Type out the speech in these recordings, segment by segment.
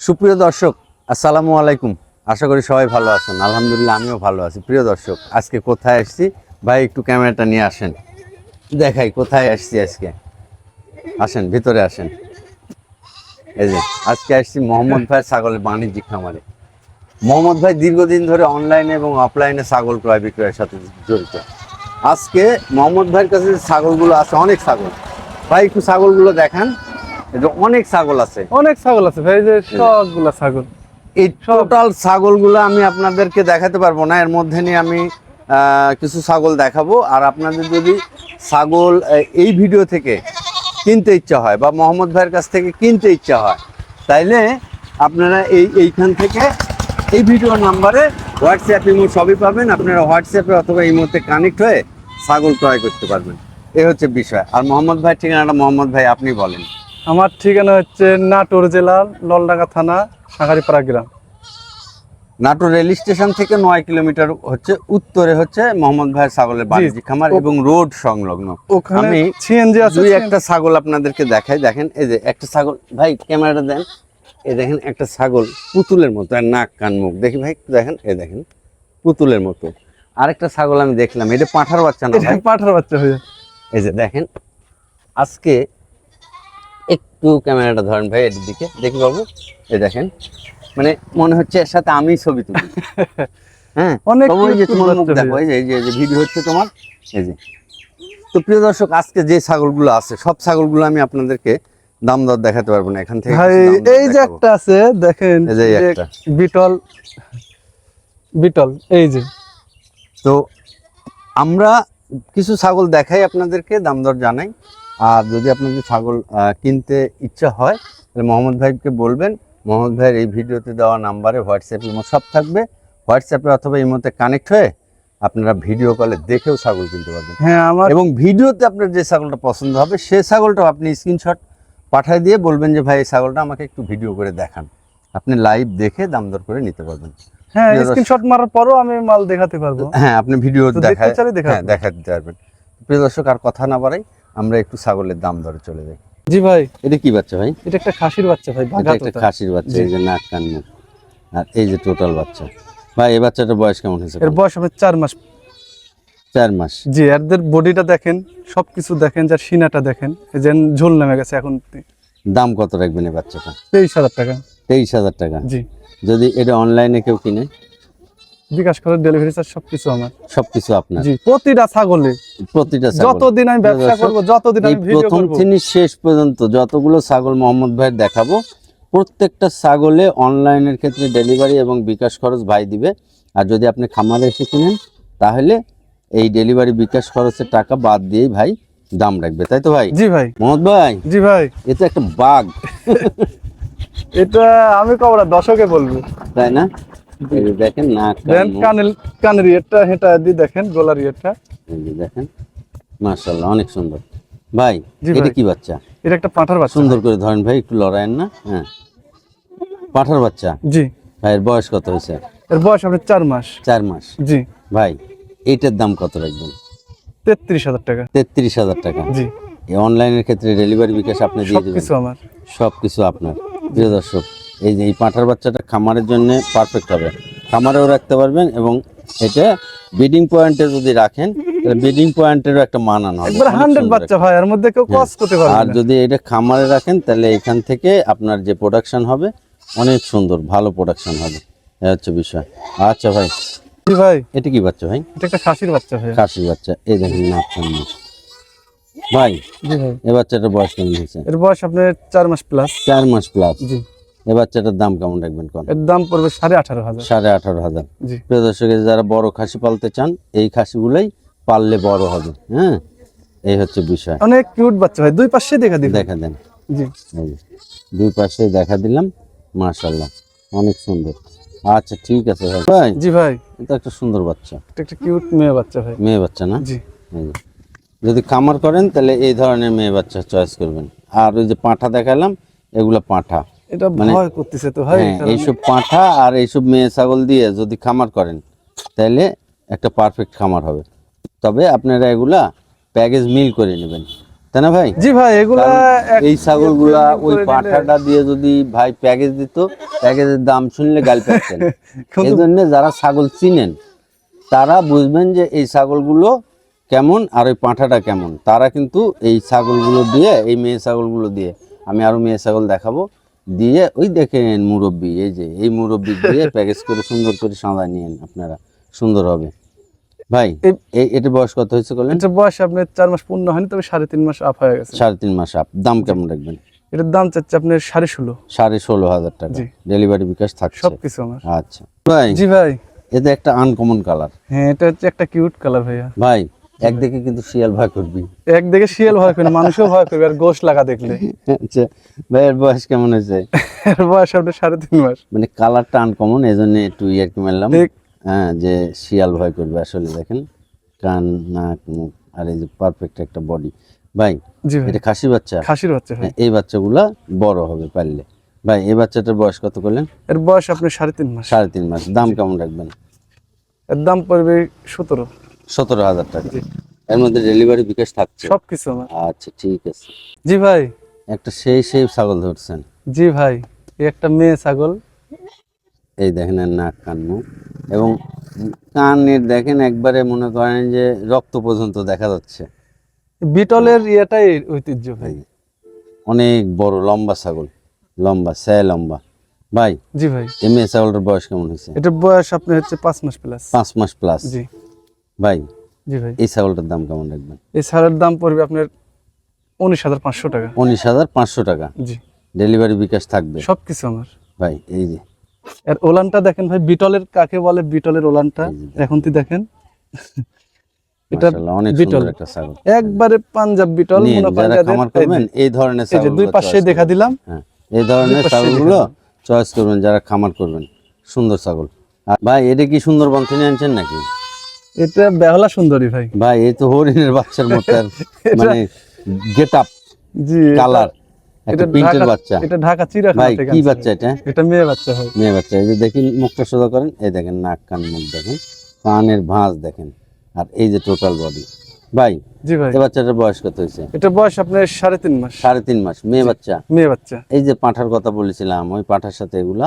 সুপ্রিয় দর্শক, আসসালামু আলাইকুম। আশা করি সবাই ভালো আছেন। আলহামদুলিল্লাহ, আমিও ভালো আছি। প্রিয় দর্শক, আজকে কোথায় আসছি? ভাই, একটু ক্যামেরাটা নিয়ে আসেন। দেখাই, কোথায় আসছি আজকে? আসেন, ভিতরে আসেন। এই যে, আজকে আসছি মোহাম্মদ ভাই ছাগলের বাণিজ্যিক খামারে। মোহাম্মদ ভাই দীর্ঘদিন ধরে অনলাইনে এবং অফলাইনে ছাগল ক্রয় বিক্রয়ের সাথে জড়িত। আজকে মোহাম্মদ ভাইয়ের কাছে ছাগলগুলো আছে, অনেক ছাগল। ভাই, একটু ছাগলগুলো দেখান। অনেক ছাগল আছে। অনেক ছাগল আছে ভাই যে সবগুলা ছাগল। এই টোটাল ছাগলগুলো আমি আপনাদেরকে দেখাতে পারব না এর মধ্যে নিয়ে আমি কিছু ছাগল দেখাবো। আর আপনাদের যদি ছাগল এই ভিডিও থেকে কিনতে ইচ্ছা হয় বা মোহাম্মদ ভাইয়ের কাছ থেকে কিনতে ইচ্ছা হয় তাইলে আপনারা এই এইখান থেকে এই ভিডিও নাম্বারে হোয়াটসঅ্যাপ ইমো সবই পাবেন। আপনারা হোয়াটসঅ্যাপে অথবা ইমোতে কানেক্ট হয়ে ছাগল ক্রয় করতে পারবেন। এই হচ্ছে বিষয়। আর মোহাম্মদ ভাই ঠিকানাটা মোহাম্মদ ভাই আপনি বলেন। আমার ঠিকানা হচ্ছে নাটোর জেলার ললডাঙ্গা থানা সাগারিপাড়া গ্রাম। নাটোর রেল স্টেশন থেকে নয় কিলোমিটার হচ্ছে উত্তরে হচ্ছে মোহাম্মদ ভাইয়ের ছাগলের বাণিজ্যিক খামার এবং রোড সংলগ্ন। ওখানে আমি সিএনজি আছে দুই একটা ছাগল আপনাদেরকে দেখাই। দেখেন এই যে একটা ছাগল ভাই ক্যামেরাটা দেন। এই দেখেন একটা ছাগল পুতুলের মতো আর নাক কান মুখ। দেখি ভাই দেখেন এই দেখেন পুতুলের মতো। আরেকটা ছাগল আমি দেখলাম এটা পাঁঠার বাচ্চা না ভাই? পাঠার বাচ্চা হয়ে এই যে দেখেন আজকে একটু ক্যামেরাটা ধরেন ভাই এর দিকে। দেখি বাবু এই দেখেন। মানে মনে হচ্ছে এর সাথে আমি ছবি তুলি। হ্যাঁ অনেক বাবু, যে তোমার মুখ দেখো এই যে যে ভিডিও হচ্ছে তোমার এই যে। তো প্রিয় দর্শক আজকে যে ছাগলগুলো আছে সব ছাগলগুলো আমি আপনাদেরকে দাম দর দেখাতে পারব না। এখান থেকে এই যে একটা আছে দেখেন যে এই যে একটা। বিটল বিটল এই যে। তো আমরা কিছু ছাগল দেখাই আপনাদেরকে দাম দর জানাই। আর যদি আপনাদের ছাগল কিনতে ইচ্ছা হয় তাহলে মোহাম্মদ ভাইকে বলবেন। মোহাম্মদ ভাইয়ের এই ভিডিওতে দেওয়া নাম্বারে হোয়াটসঅ্যাপ ইমো সব থাকবে। হোয়াটসঅ্যাপে অথবা ইমোতে কানেক্ট হয়ে আপনারা ভিডিও কলে দেখেও ছাগল কিনতে পারবেন। হ্যাঁ আমার এবং ভিডিওতে আপনার যে ছাগলটা পছন্দ হবে সে ছাগলটাও আপনি স্ক্রিনশট পাঠিয়ে দিয়ে বলবেন যে ভাই এই ছাগলটা আমাকে একটু ভিডিও করে দেখান। আপনি লাইভ দেখে দাম দর করে নিতে পারবেন। হ্যাঁ স্ক্রিনশট মারার পরও আমি মাল দেখাতে পারব। হ্যাঁ আপনি ভিডিও দেখতে দেখাতে হ্যাঁ দেখা দিতে পারবেন। প্রিয় দর্শক আর কথা না বাড়াই। আমরা একটু ছাগলের দাম দরে চলে যাই। জি ভাই। এটা কি বাচ্চা ভাই? এটা একটা খাসির বাচ্চা ভাই এটা একটা খাসির বাচ্চা। এই যে নাক কান মুখ। আর এই যে টোটাল বাচ্চা। ভাই এই বাচ্চাটার বয়স কেমন হয়েছে? এর বয়স হবে চার মাস। চার মাস। জি এদের বডিটা দেখেন সবকিছু দেখেন যার সিনাটা দেখেন এই যে ঝোল নেমে গেছে এখন। দাম কত রাখবেন এই বাচ্চাটা? তেইশ হাজার টাকা। তেইশ হাজার টাকা। জি। যদি এটা অনলাইনে কেউ কিনে? বিকাশ ডেলিভারি চার্জ সবকিছু আমার। সবকিছু আপনার। জি প্রতিটা ছাগলে প্রতিটা যতদিন আমি ব্যবসা করব যতদিন আমি ভিডিও প্রথম থেকে শেষ পর্যন্ত যতগুলো ছাগল মোহাম্মদ ভাইয়ের দেখাবো প্রত্যেকটা ছাগলে অনলাইনের ক্ষেত্রে ডেলিভারি এবং বিকাশ খরচ ভাই দিবে। আর যদি আপনি খামারে এসে কিনেন তাহলে এই ডেলিভারি বিকাশ খরচের টাকা বাদ দিয়েই ভাই দাম রাখবে। তাই তো ভাই? জি ভাই। মোহাম্মদ ভাই? জি ভাই। এটা একটা বাঘ। এটা আমি কবরা দশকে বলব। তাই না? দেখেন দেন কানের কানের ইয়েটা হেটা দিয়ে দেখেন গলার ইয়েটা। দেখেন অনেক সুন্দর। ভাই এটা কি বাচ্চা? এটা একটা পাঁঠার বাচ্চা। সুন্দর করে ধরেন ভাই একটু না? হ্যাঁ। পাঠার বাচ্চা? জি। ভাইয়ের বয়স কত হয়েছে? এর বয়স আপনার চার মাস। চার মাস? জি। ভাই এইটার দাম কত রাখবেন? তেত্রিশ হাজার টাকা। তেত্রিশ হাজার টাকা? জি। অনলাইনের ক্ষেত্রে ডেলিভারি বিকাশ আপনি দিয়ে দেবেন। সবকিছু আমার। সব কিছু আপনার। প্রিয় দর্শক এই যে এই পাঁঠার বাচ্চাটা খামারের জন্য পারফেক্ট হবে। খামারেও রাখতে পারবেন এবং এটা ব্রিডিং পয়েন্টে যদি রাখেন তাহলে বিডিং পয়েন্টেরও একটা মানান হবে। একবার অনেক হান্ড্রেড সুন্দর বাচ্চা ভাই এর মধ্যে কেউ কস করতে পারবে আর যদি এটা খামারে রাখেন তাহলে এখান থেকে আপনার যে প্রোডাকশন হবে অনেক সুন্দর ভালো প্রোডাকশন হবে। এই হচ্ছে বিষয়। আচ্ছা ভাই ভাই। এটা কি বাচ্চা ভাই? এটা একটা খাসির বাচ্চা ভাই। খাসি বাচ্চা। এই দেখেন মুখ। ভাই জি ভাই। এ বাচ্চাটার বয়স কেমন হয়েছে? এর বয়স আপনার চার মাস প্লাস চার মাস প্লাস জি। এ বাচ্চাটার দাম কেমন রাখবেন কোন? এর দাম পড়বে সাড়ে আঠারো হাজার। সাড়ে আঠারো হাজার। প্রিয় দর্শক যারা বড় খাসি পালতে চান এই খাসিগুলোই পাললে বড় হবে হ্যাঁ? এই হচ্ছে বিষয়। অনেক কিউট বাচ্চা ভাই দুই পাশে দেখা দিবেন। দেখা দেন। জি। দুই পাশে দেখা দিলাম মাশাল্লাহ অনেক সুন্দর। আচ্ছা ঠিক আছে ভাই। ভাই জি ভাই। এটা একটা সুন্দর বাচ্চা। এটা একটা কিউট মেয়ে বাচ্চা ভাই। মেয়ে বাচ্চা না? জি। যদি খামার করেন তাহলে এই ধরনের মেয়ে বাচ্চা চয়েস করবেন। আর ওই যে পাঁঠা দেখালাম এগুলো পাঁঠা। এটা মানে- ভয় করতেছে তো ভাই হ্যাঁ এইসব পাঁঠা আর এইসব মেয়ে ছাগল দিয়ে যদি খামার করেন তাহলে একটা পারফেক্ট খামার হবে। তবে আপনারা এগুলা প্যাকেজ মিল করে নেবেন। তাই না ভাই? জি ভাই এগুলা এই ছাগলগুলা ওই পাঠাটা দিয়ে যদি ভাই প্যাকেজ দিত প্যাকেজের দাম শুনলে গাল পাচ্ছেন এই জন্য যারা ছাগল চিনেন তারা বুঝবেন যে এই ছাগলগুলো কেমন আর ওই পাঁঠাটা কেমন। তারা কিন্তু এই ছাগলগুলো দিয়ে এই মেয়ে ছাগলগুলো দিয়ে আমি আরও মেয়ে ছাগল দেখাবো। দিয়ে ওই দেখেন মুরব্বি এই যে এই মুরব্বি দিয়ে প্যাকেজ করে সুন্দর করে সাঁদা নিয়েন আপনারা। সুন্দর হবে। ভাই এটা বয়স কত হয়েছে করলেন এটা বয়স আপনার চার মাস পূর্ণ হয়নি তবে সাড়ে তিন মাস আপ হয়ে গেছে। সাড়ে তিন মাস আপ দাম কেমন রাখবেন? এটার দাম চাচ্ছে আপনার সাড়ে ষোলো। সাড়ে ষোলো হাজার টাকা। ডেলিভারি বিকাশ থাকছে। সবকিছু আমার। আচ্ছা। ভাই জি ভাই। এটা একটা আনকমন কালার হ্যাঁ এটা হচ্ছে একটা কিউট কালার ভাইয়া। ভাই একদিকে কিন্তু শিয়াল ভয় করবি। একদিকে শিয়াল ভয় করে মানুষও ভয় করবে আর গোশ লাগা দেখলে। আচ্ছা ভাইয়ের বয়স কেমন হয়েছে? এর বয়স আপনার সাড়ে তিন মাস। মানে কালারটা আনকমন এই জন্য একটু ইয়ারকি মারলাম হ্যাঁ যে শিয়াল ভয় করবে আসলে দেখেন। কান নাক মুখ আর এই যে পারফেক্ট একটা বডি ভাই এটা খাসি বাচ্চা? খাসির বাচ্চা হ্যাঁ, এই বাচ্চাগুলা বড় হবে পারলে। ভাই এই বাচ্চাটার বয়স কত করলেন? এর বয়স আপনি সাড়ে তিন মাস। সাড়ে তিন মাস। দাম কেমন রাখবেন? এর দাম পড়বে সতেরো। সতেরো হাজার টাকা। এর মধ্যে ডেলিভারি বিকাশ থাকছে। সবকিছু আমার। আচ্ছা ঠিক আছে। জি ভাই। একটা সেই সেই ছাগল ধরছেন। জি ভাই একটা মেয়ে ছাগল। এই দেখেন নাক কান মুখ। এবং কানের দেখেন একবারে মনে করেন যে রক্ত পর্যন্ত দেখা যাচ্ছে। বিটলের ইয়েটাই ঐতিহ্য ভাই। অনেক বড় লম্বা ছাগল। লম্বা স্যা লম্বা। ভাই জি ভাই। এই মেয়ে ছাগলটার বয়স কেমন হয়েছে? এটার বয়স আপনার হচ্ছে পাঁচ মাস প্লাস পাঁচ মাস প্লাস জি। ভাই জি ভাই। এই ছাগলটার দাম কেমন রাখবেন? এই ছাগলের দাম পড়বে আপনার উনিশ হাজার পাঁচশো টাকা। উনিশ হাজার পাঁচশো টাকা। জি। ডেলিভারি বিকাশ থাকবে। সবকিছু আমার। ভাই এই যে। এর ওলানটা দেখেন ভাই বিটলের কাকে বলে বিটলের ওলানটা? এখন তুই দেখেন। এটা অনেক বিটল। একটা ছাগল। একবারে পাঞ্জাব বিটল নিন, যারা খামার করবেন এই ধরনের দুই পাশে দেখা দিলাম। হ্যাঁ এই ধরনের ছাগলগুলো চয়েস করবেন যারা খামার করবেন। সুন্দর ছাগল। আর ভাই এটা কি সুন্দরবন থেকে আনছেন নাকি? এটা বেহলা সুন্দরী ভাই। ভাই এই তো হরিণের বাচ্চার মতো মানে গেট আপ জি কালার এটা বাচ্চা। এটা ঢাকা চিড়াখানা ভাই থেকে কি বাচ্চা এটা? এটা মেয়ে বাচ্চা ভাই মেয়ে বাচ্চা। এই যে দেখি মুখটা সোজা করেন এই দেখেন নাক কান মুখ দেখেন কানের ভাঁজ দেখেন আর এই যে টোটাল বডি ভাই জি ভাই। এই বাচ্চাটার বয়স কত হয়েছে? এটা বয়স আপনার সাড়ে তিন মাস। সাড়ে তিন মাস মেয়ে বাচ্চা? মেয়ে বাচ্চা। এই যে পাঁঠার কথা বলেছিলাম ওই পাঁঠার সাথে এগুলা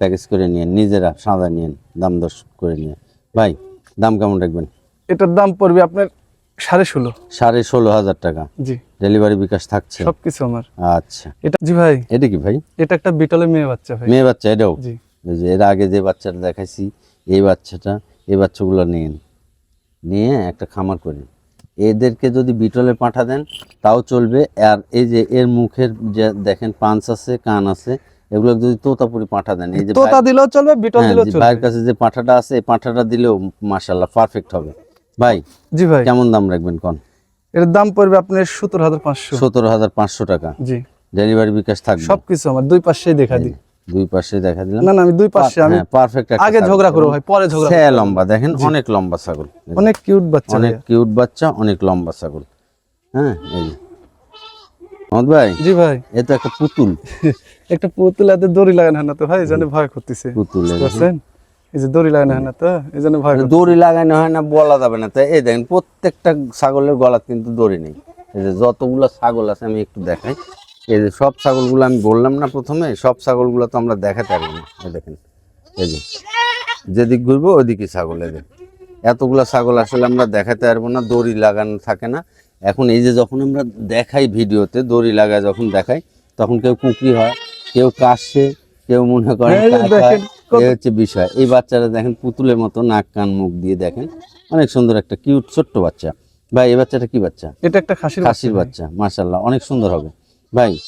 প্যাকেজ করে নিয়ে নিজেরা সাদা নিয়েন দাম দশ করে নিয়ে। ভাই দাম কেমন রাখবেন? এটার দাম পড়বে আপনার সাড়ে ষোলো। সাড়ে ষোলো হাজার টাকা। জি। ডেলিভারি বিকাশ থাকছে। সবকিছু আমার। আচ্ছা। এটা জি ভাই। এটা কি ভাই? এটা একটা বিটলের মেয়ে বাচ্চা ভাই। মেয়ে বাচ্চা এটাও? জি। এর আগে যে বাচ্চাটা দেখাইছি এই বাচ্চাটা এই বাচ্চাগুলো নিন নিয়ে একটা খামার করেন। এদেরকে যদি বিটলে পাঠা দেন তাও চলবে। আর এই যে এর মুখের যে দেখেন পাঞ্চ আছে কান আছে এগুলো যদি তোতাপুরি পাঠা দেন এই যে তোতা দিলেও চলবে বিটল হ্যাঁ, দিলেও চলবে। ভাইয়ের কাছে যে পাঁঠাটা আছে এই পাঁঠাটা দিলেও মাশাল্লাহ পারফেক্ট হবে। ভাই জি ভাই। কেমন দাম রাখবেন কোন? এর দাম পড়বে আপনার সত্তর হাজার পাঁচশো। সতেরো হাজার পাঁচশো টাকা। জি। ডেলিভারি বিকাশ থাকবে। সবকিছু আমার দুই পাশেই দেখা দিই। দুই পাশে দেখা দিলাম। না না আমি দুই পাশে আমি পারফেক্ট আগে ঝগড়া করব ভাই পরে ঝগড়া সে লম্বা দেখেন অনেক লম্বা ছাগল। অনেক কিউট বাচ্চা অনেক কিউট বাচ্চা অনেক লম্বা ছাগল। হ্যাঁ এই ভাই? জি ভাই। এ তো একটা পুতুল। একটা পুতুল দড়ি লাগানো না তো ভাই ভয় করতেছে। পুতুল এই এই যে দড়ি লাগানো হয় না তো এই জন্য ভয় দড়ি লাগানো হয় না বলা যাবে না। তাই এই দেখেন প্রত্যেকটা ছাগলের গলাত কিন্তু দড়ি নেই। এই যে যতগুলো ছাগল আছে আমি একটু দেখাই। এই যে সব ছাগলগুলো আমি বললাম না প্রথমে সব ছাগলগুলো তো আমরা দেখাতে পারব না। এই দেখেন এই যে। যেদিক ঘুরবো ওইদিকে ছাগল এদের এতগুলো ছাগল আসলে আমরা দেখাতে পারব না দড়ি লাগানো থাকে না। এখন এই যে যখন আমরা দেখাই ভিডিওতে দড়ি লাগায় যখন দেখাই তখন কেউ কুকরি হয় কেউ কাশে কেউ মনে করে এই যে দেখেন কত- এই হচ্ছে বিষয়। এই বাচ্চারা দেখেন পুতুলের মতো নাক কান মুখ দিয়ে দেখেন অনেক সুন্দর একটা কিউট ছোট্ট বাচ্চা। ভাই এই বাচ্চাটা কি বাচ্চা? এটা একটা খাসির খাসির বাচ্চা মাশাল্লাহ অনেক সুন্দর হবে। ভাই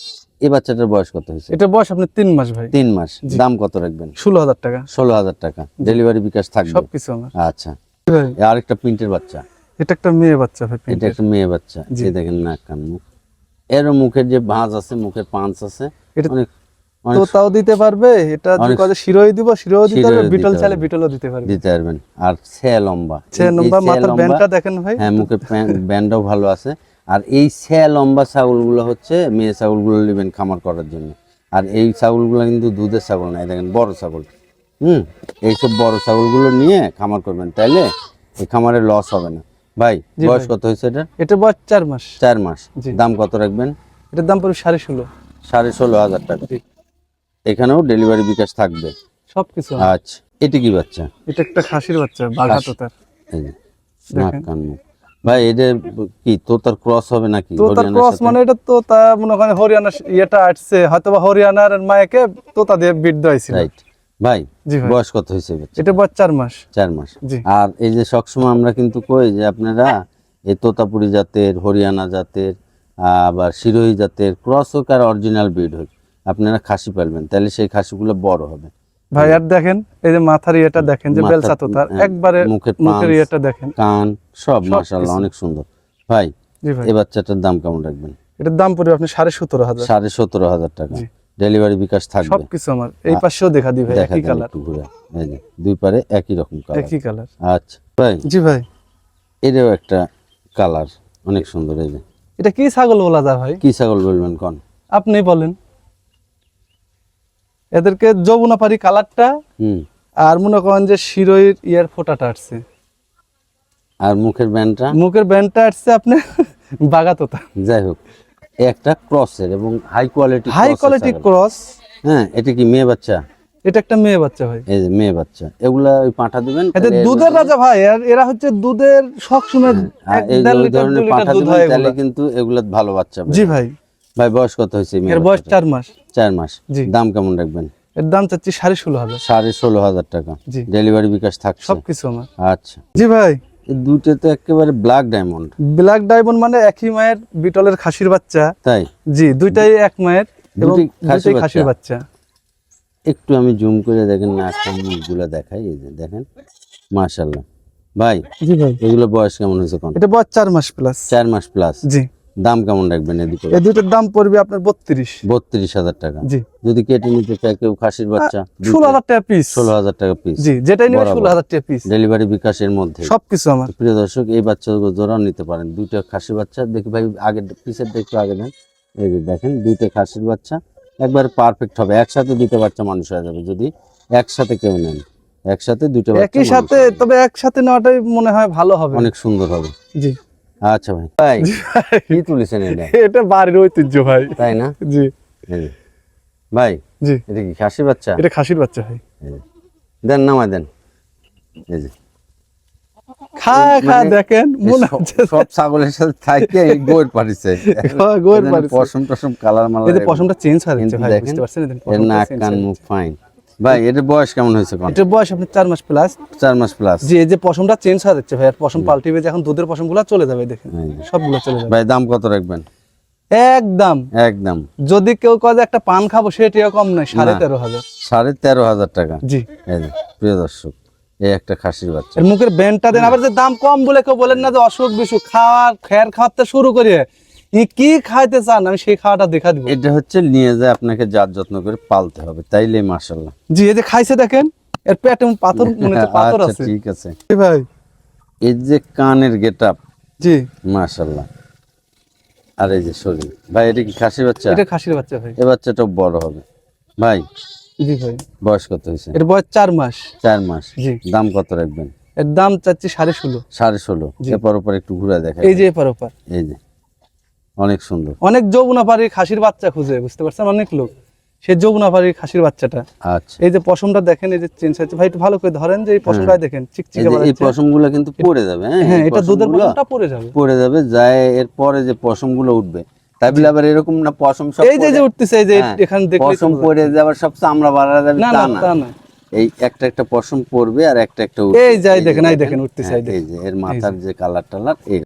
এই বাচ্চাটার বয়স কত হয়েছে? এটা বয়স আপনার তিন মাস ভাই। তিন মাস। দাম কত রাখবেন? ষোলো হাজার টাকা। ষোলো হাজার টাকা। ডেলিভারি বিকাশ থাকবে? সবকিছু আচ্ছা। জি ভাই। আর একটা প্রিন্টের বাচ্চা। এটা একটা মেয়ে বাচ্চা ভাই এটা একটা মেয়ে বাচ্চা। এই দেখেন নাক কান মুখ। এর মুখের যে ভাঁজ আছে মুখের পাঁচ আছে এটা অনেক তো তাও দিতে পারবে এটা কাজে শিরোই দিব শিরোও দিতে পারবে বিটল চাইলে বিটলও দিতে পারবে। দিতে পারবেন। আর সে লম্বা এই লম্বা মাথার ব্যান্ডটা দেখেন ভাই। হ্যাঁ মুখে ব্যান্ডও ভালো আছে। আর এই স্যা লম্বা ছাগলগুলো হচ্ছে মেয়ে ছাগলগুলো নেবেন খামার করার জন্য। আর এই ছাগলগুলো কিন্তু দুধের ছাগল নাই দেখেন বড় ছাগল। হুম এইসব বড় ছাগলগুলো নিয়ে খামার করবেন তাইলে এই খামারে লস হবে না। ভাই বয়স কত হয়েছে এটা? এটা বয়স চার মাস। চার মাস। দাম কত রাখবেন? এটার দাম পড়বে সাড়ে ষোলো। সাড়ে ষোলো হাজার টাকা। এখানেও ডেলিভারি বিকাশ থাকবে। সবকিছু আচ্ছা এটি কি বাচ্চা? এটা একটা খাসির বাচ্চা বাঘা তোতার। ভাই এটা কি তোতার ক্রস হবে নাকি? তোতার হরিয়ানার ক্রস? মানে এটা তো তা মনে করেন হরিয়ানা ইয়েটা আসছে হয়তো বা হরিয়ানার মায়াকে তোতা দিয়ে বিট দেওয়াইছিল রাইট ভাই বয়স কত হয়েছে? এটা বয়স চার মাস। চার মাস। আর এই যে সবসময় আমরা কিন্তু কই যে আপনারা এই তোতাপুরি জাতের হরিয়ানা জাতের আবার শিরোহী জাতের ক্রস হোক আর অরিজিনাল ব্রিড হোক আপনারা খাসি পালবেন তাহলে সেই খাসিগুলো বড় হবে। ভাই আর দেখেন এই যে মাথার ইয়েটা দেখেন যে বেলচা তোতার হ্যাঁ, একবারে মুখের ইয়েটা দেখেন। কান সব মাশাআল্লাহ অনেক সুন্দর। ভাই এই বাচ্চাটার দাম কেমন রাখবেন? এটার দাম পড়বে আপনি সাড়ে সতেরো হাজার। সাড়ে সতেরো হাজার টাকা। ডেলিভারি বিকাশ থাকবে। সবকিছু আমার। এই পাশেও দেখা দিবে একই কালার একটু ঘুরে। এই যে দুই পারে একই রকম কালার একই কালার আচ্ছা ভাই। জি ভাই। এটাও একটা কালার অনেক সুন্দর এই যে। এটা কি ছাগল বলা যায় ভাই? কি ছাগল বলবেন কোন? আপনি বলেন। এদেরকে যমুনাপারি কালারটা হুম। আর মনে করেন যে শিরোইর ইয়ার ফোটাটা আসছে। আর মুখের ব্যান্ডটা? মুখের ব্যান্ডটা আসছে আপনি বাগাতোতা। যাই হোক একটা ক্রসের এবং high quality high quality cross হ্যাঁ এটা কি মেয়ে বাচ্চা? এটা একটা মেয়ে বাচ্চা ভাই। এই যে মেয়ে বাচ্চা। এগুলা ওই পাঠা দিবেন এদের দুধের রাজা ভাই আর এরা হচ্ছে দুধের সবসময় এই দেড় লিটার দু ধরনের লিটার পাঠা দুধ দিবেন হয় তাহলে কিন্তু এগুলা ভালো বাচ্চা জি ভাই। ভাই বয়স কত হয়েছে মেয়ে এর বয়স? চার মাস। চার মাস। জি। দাম কেমন রাখবেন? এর দাম চাচ্ছি সাড়ে ষোলো হাজার। সাড়ে ষোলো হাজার টাকা। জি। ডেলিভারি বিকাশ থাকছে। সবকিছু আমার। আচ্ছা। জি ভাই। দুটো তো একেবারে ব্ল্যাক ডায়মন্ড ব্ল্যাক ডায়মন্ড মানে একই মায়ের বিটলের খাসির বাচ্চা। তাই? জি দুইটাই এক মায়ের এবং দুইটাই খাসির বাচ্চা। একটু আমি জুম করে দেখেন না মুখগুলো দেখাই এই যে দেখেন। মাশাআল্লাহ। ভাই জি ভাই। এগুলো বয়স কেমন হয়েছে কোন এটা বয়স চার মাস প্লাস চার মাস প্লাস জি। দাম কেমন রাখবেন এদিকে? এই দুইটার দাম পড়বে আপনার বত্রিশ। বত্রিশ হাজার টাকা। জি। যদি কেটে নিতে চায় কেউ খাসির বাচ্চা ষোলো হাজার টাকা পিস ষোলো হাজার টাকা পিস জি যেটাই নেবে। ষোলো হাজার টাকা পিস ডেলিভারি বিকাশের মধ্যে। সবকিছু আমার। প্রিয় দর্শক এই বাচ্চাগুলো জোড়াও নিতে পারেন। দুইটা খাসির বাচ্চা। দেখি ভাই আগে পিসের একটু আগে দেন। এই যে দেখেন দুইটা খাসির বাচ্চা। একবার পারফেক্ট হবে। একসাথে দুইটা বাচ্চা মানুষ হয়ে যাবে। যদি একসাথে কেউ নেন একসাথে দুইটা বাচ্চা একই সাথে তবে একসাথে নেওয়াটাই মনে হয় ভালো হবে। অনেক সুন্দর হবে। জি। আচ্ছা ভাই। ভাই কি তুলেছেন এটা? এটা বাড়ির ঐতিহ্য ভাই। তাই না? জি। ভাই জি। এটা কি খাসির বাচ্চা? এটা খাসির বাচ্চা ভাই। দেন নামায় দেন। এই যে। খা খা মানে দেখেন মনে সব- হচ্ছে সব ছাগলের সাথে থাকে এই পারিছে পারিছে। পশম কালার এই পশমটা চেঞ্জ হয়ে যাচ্ছে কিন্তু ভাই বুঝতে পারছেন? এর নাক কান মুখ ফাইন ভাই এটার বয়স কেমন হয়েছে এটার বয়স আপনার চার মাস প্লাস চার মাস প্লাস জি এই যে পশমটা চেঞ্জ হয়ে যাচ্ছে ভাই আর পশম পাল্টিবে এখন দুধের পশমগুলো চলে যাবে দেখেন। সবগুলো চলে যাবে। ভাই দাম কত রাখবেন? একদম। একদম। যদি কেউ কয় যে একটা পান খাব সেটিও কম নয় সাড়ে তেরো হাজার। সাড়ে তেরো হাজার টাকা। জি। প্রিয় দর্শক এই একটা খাসির বাচ্চা। মুখের ব্যান্ডটা দেন আবার যে দাম কম বলে কেউ বলেন না যে অসুখ বিসুখ খাওয়ার খেয়ার খাওয়াতে শুরু করে ই কি খাইতে চান আমি সেই খাওয়াটা দেখা দিব। এটা হচ্ছে নিয়ে যায় আপনাকে জাত যত্ন করে পালতে হবে তাইলে জি এই যে খাইছে দেখেন এর পেটে পাথর মনে হচ্ছে পাথর আচ্ছা আছে। ঠিক আছে। ভাই। এই যে কানের গেট আপ জি আর এই যে শরীর ভাই এটা কি খাসির বাচ্চা? এটা খাসির বাচ্চা ভাই। এ বাচ্চাটা বড় হবে। ভাই জি ভাই। বয়স কত হয়েছে? এর বয়স চার মাস। চার মাস। জি। দাম কত রাখবেন? এর দাম চাচ্ছি সাড়ে ষোলো। সাড়ে ষোলো। জি। এরপর একটু ঘুরে দেখা এই যে এপার ওপার। এই যে। অনেক সুন্দর। অনেক যৌবনাপাড়ির খাসির বাচ্চা খুঁজে বুঝতে পারছেন? অনেক লোক। সে যৌবনাপাড়ির খাসির বাচ্চাটা। আচ্ছা। এই যে পশমটা দেখেন এই যে চেঞ্জ হচ্ছে ভাই একটু ভালো করে ধরেন যে এই পশমটা দেখেন চিকচিকে এই পশমগুলো কিন্তু পড়ে যাবে হ্যাঁ হ্যাঁ এটা দুধের পশমটা পড়ে যাবে। পড়ে যাবে যায় এরপরে যে পশমগুলো উঠবে। তাই বলে আবার এরকম না পশম সব এই যে যে উঠতেছে এই যে হ্যাঁ, এখানে দেখলে পশম পড়ে সব চামড়া বাড়া যাবে না না না। এই একটা একটা পশম পড়বে আর একটা একটা। এই যাই দেখেন, এই দেখেন, উঠতেছে, হ্যাঁ। এই যে এর মাথার যে কালার টালার এই